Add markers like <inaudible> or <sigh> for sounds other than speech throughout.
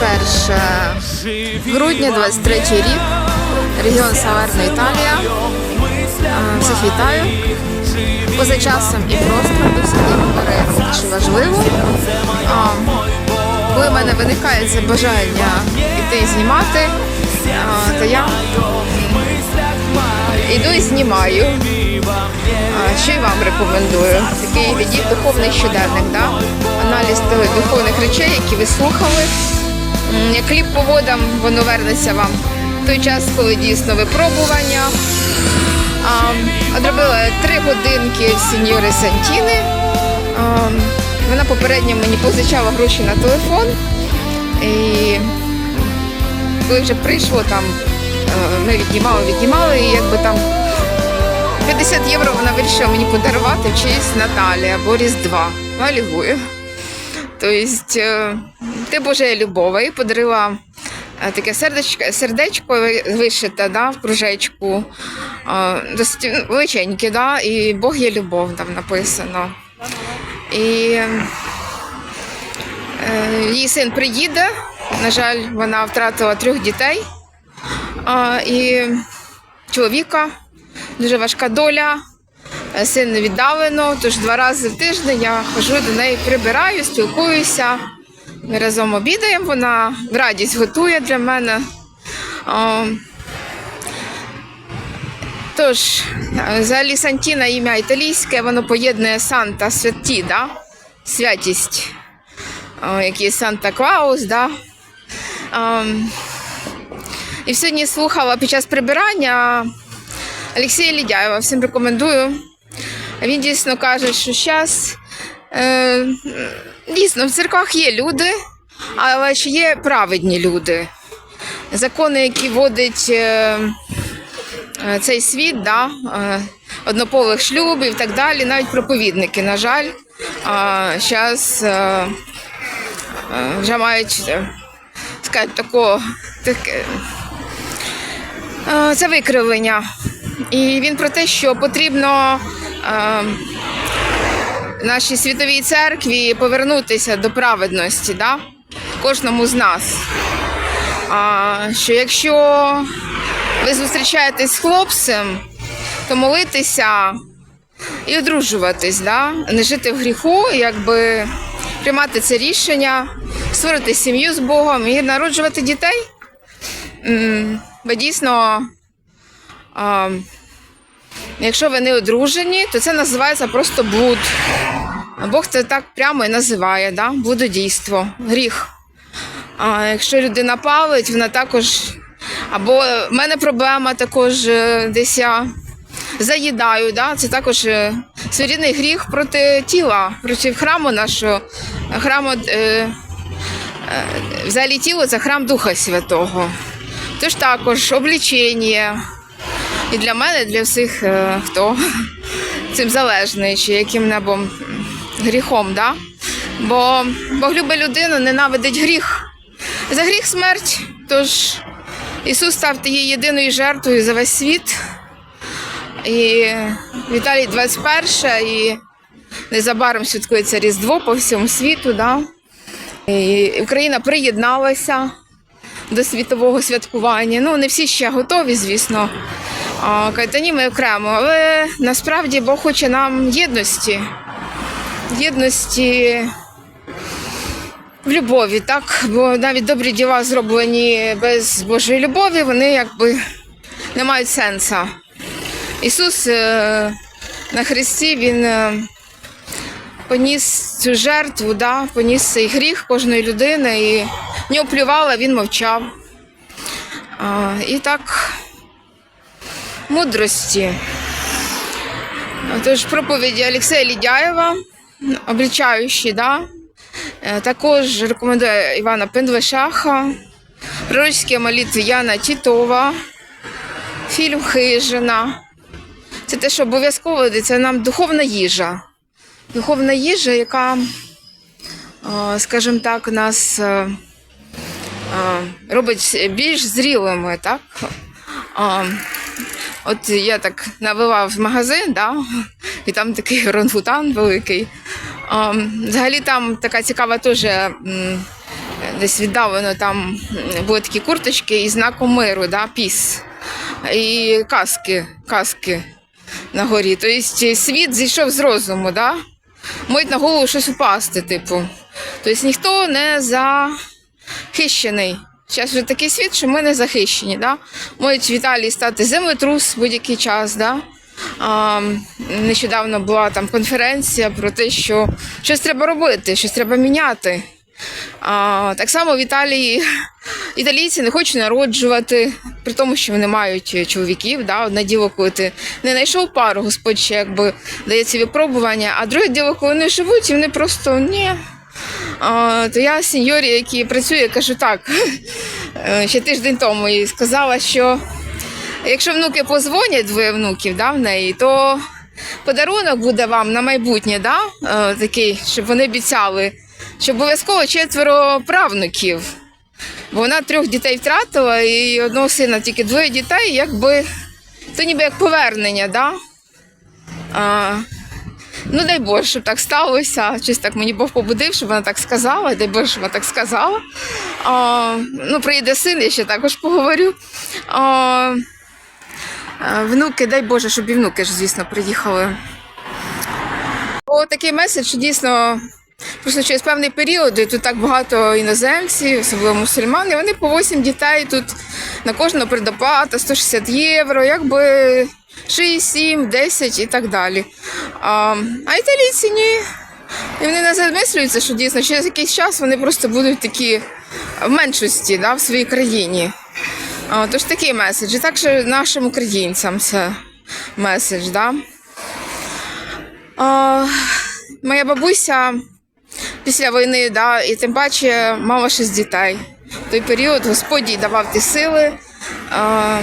21 грудня, 23 рік, регіон Саверна Італія. Всіх вітаю. Поза часом і простором до сьогодні говорити дуже важливо. Коли в мене виникає це бажання йти знімати, то я йду і знімаю. Що і вам рекомендую? Такий духовний щоденник, да? аналіз духовних речей, які ви слухали. Як хліб по водам, воно вернеться вам в той час, коли дійсно випробування. Одробила три годинки сеньори Сантіни. Вона попередньо мені позичала гроші на телефон. І коли вже прийшло там, е, ми віднімали, віднімали, і якби там 50 євро вона вирішила мені подарувати в честь Наталі або Різдва. Алігую. Тобто, е, ти Божа любова і подарила е, таке сердечко, сердечко вишите да, в кружечку. Е, Досить величеньке, да, і Бог є любов, там написано. І її син приїде. На жаль, вона втратила трьох дітей і чоловіка. Дуже важка доля. Е, Син віддалено, тож два рази в тиждень я хожу до неї, прибираю, спілкуюся. Ми разом обідаємо, вона радість готує для мене. Тож, е, взагалі Сантіна ім'я італійське, воно поєднує Санта святі, да? святість, який Санта Клаус, да? І сьогодні слухала під час прибирання Олексія Лідяєва. Всім рекомендую. Він дійсно каже, що зараз е, дійсно в церквах є люди, але чи є праведні люди. Закони, які вводить е, е, цей світ, да, е, однополих шлюбів і так далі, навіть проповідники, на жаль, зараз вже мають, е, скажімо, такого, таке, е, це викривлення. І він про те, що потрібно е, нашій світовій церкві повернутися до праведності, да? кожному з нас. А, що якщо ви зустрічаєтесь з хлопцем, то молитися і одружуватись, да? не жити в гріху, якби приймати це рішення, створити сім'ю з Богом і народжувати дітей. Бо дійсно. Якщо ви не одружені, то це називається просто блуд. Бог це так прямо і називає, да? блудодійство, гріх. А якщо людина палить, вона також. Або в мене проблема також е, десь я заїдаю, да? це також е, гріх проти тіла, проти храму нашого. Храму, е, е, взагалі тіло це храм Духа Святого. Тож також облічення. І для мене, і для всіх, е, хто <laughs> цим залежний, чи яким-небо гріхом, да? бо Бог любить людину, ненавидить гріх. За гріх смерть. Тож Ісус став тією єдиною жертвою за весь світ. І Віталій 21 і незабаром святкується Різдво по всьому світу. Да? І Україна приєдналася до світового святкування. Ну, не всі ще готові, звісно. А, «Та ми окремо. Але насправді Бог хоче нам єдності. Єдності в любові, так? Бо навіть добрі діла, зроблені без Божої любові, вони якби не мають сенсу. Ісус е, на Христі Він е, поніс цю жертву, да? поніс цей гріх кожної людини і в нього плювала, він мовчав. І так мудрості. Тож проповіді Олексія Лідяєва, облічаючі, да? Е, також рекомендую Івана Пендлешаха, пророчські молитви Яна Тітова, фільм Хижина. Це те, що обов'язково це нам духовна їжа. Духовна їжа, яка, е, скажімо так, нас е, робить більш зрілими, так? От я так навела магазин, да? і там такий орангутан великий. А, взагалі там така цікава теж десь віддалено там були такі курточки із знаком миру, да, піс. І каски, каски на горі. Тобто світ зійшов з розуму, да? Можуть на голову щось упасти, типу. Тобто ніхто не захищений. Зараз вже такий світ, що ми не захищені. Да? Можуть в Італії стати землетрус в будь-який час. Да? А, нещодавно була там конференція про те, що щось треба робити, щось треба міняти. А, так само в Італії італійці не хочуть народжувати, при тому, що вони мають чоловіків. Да? Одне діло, коли ти не знайшов пару, Господь ще якби дає ці випробування, а друге діло, коли вони живуть, і вони просто ні. То я сеньорі, які працює, кажу так, <laughs> е, ще тиждень тому і сказала, що якщо внуки позвонять, двоє внуків да, в неї, то подарунок буде вам на майбутнє, да, е, такий, щоб вони обіцяли, що обов'язково четверо правнуків. Бо вона трьох дітей втратила і одного сина тільки двоє дітей, якби то ніби як повернення, да? А, ну, дай Боже, щоб так сталося. Щось так мені Бог побудив, щоб вона так сказала. Дай Боже, щоб вона так сказала. А, ну, приїде син, я ще також поговорю. А, внуки, дай Боже, щоб і внуки ж, звісно, приїхали. О, такий меседж, дійсно Просто через певний період і тут так багато іноземців, особливо мусульман, вони по 8 дітей тут на кожного предоплата 160 євро, якби 6, 7, 10 і так далі. А, а італійці ні. І вони не замислюються, що дійсно через якийсь час вони просто будуть такі в меншості да, в своїй країні. А, тож такий меседж. І так що нашим українцям це меседж. Да? А, моя бабуся після війни, да, і тим паче мала шість дітей. В той період Господь давав ті сили. А,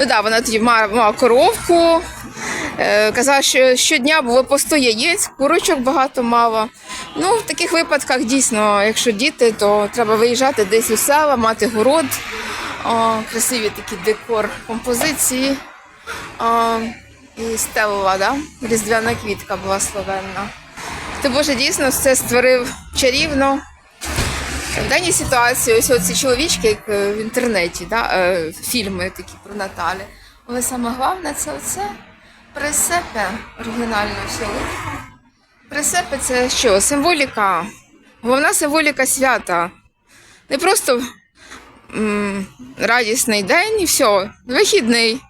ну, да, вона тоді мала, коровку. Е, казала, що щодня було по 100 яєць, курочок багато мала. Ну, в таких випадках дійсно, якщо діти, то треба виїжджати десь у села, мати город, О, красиві такі декор композиції. О, і стелла, да? різдвяна квітка благословенна. Ти Боже дійсно все створив чарівно. В даній ситуації ось ці чоловічки, як е, в інтернеті, да? е, фільми такі про Наталі. Але саме головне це оце пресепе оригінально все. Пресепе це що? Символіка. Головна символіка свята. Не просто м, радісний день і все, вихідний.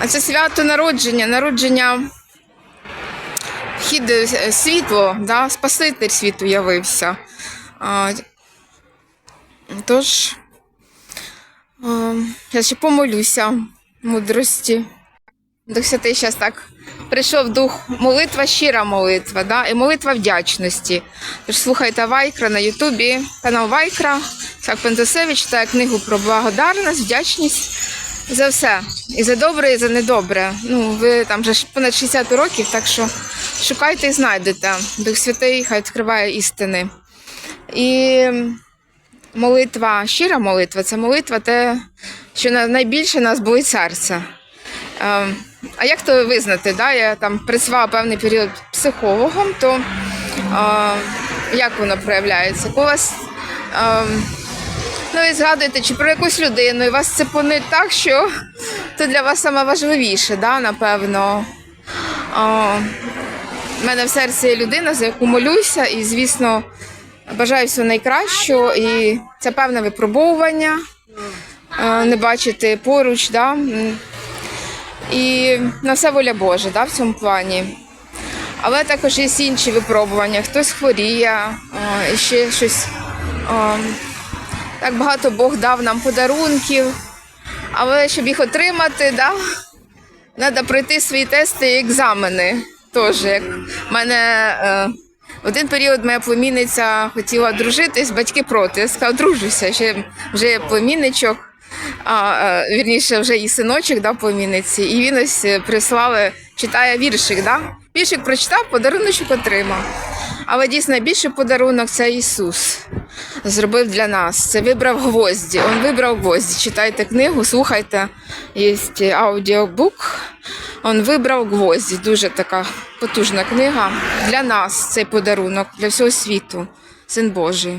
А це свято народження, народження вхід е, світло, да? Спаситель світу явився. А, тож, а, я ще помолюся мудрості. Дух Святий зараз так прийшов дух молитва, щира молитва, да? і молитва вдячності. Тож слухайте Вайкра на Ютубі, канал Вайкра, Сак Пентасевич читає книгу про благодарність, вдячність за все. І за добре, і за недобре. Ну, ви там вже понад 60 років, так що шукайте і знайдете. Дух Святий хай відкриває істини. І молитва, щира молитва це молитва, те, що найбільше нас болить серце. Е, А як то визнати? Да? Я там працювала певний період психологом, то е, як воно проявляється? Коли вас е, ну, ви згадуєте чи про якусь людину, і вас це понить так, що це для вас саме важливіше, да? напевно. В мене в серці є людина, за яку молюся, і, звісно, бажаю всього найкращого. І це певне випробовування е, не бачити поруч. Да? І на все воля Божа да, в цьому плані. Але також є інші випробування. Хтось хворіє, і ще щось. Так багато Бог дав нам подарунків. Але щоб їх отримати, да, треба пройти свої тести і екзамени. Теж як мене е, один період моя племінниця хотіла дружитись, батьки проти. Я сказала, дружуся, ще вже є племінничок, а, е, вірніше, вже і синочок да, племінниці. І він ось е, прислали, читає віршик. Да? Віршик прочитав, подаруночок отримав. Але дійсно найбільший подарунок це Ісус зробив для нас. Це вибрав гвозді. Він вибрав гвозді. Читайте книгу, слухайте. Є аудіобук. Він вибрав гвозді. Дуже така потужна книга. Для нас цей подарунок, для всього світу. Син Божий.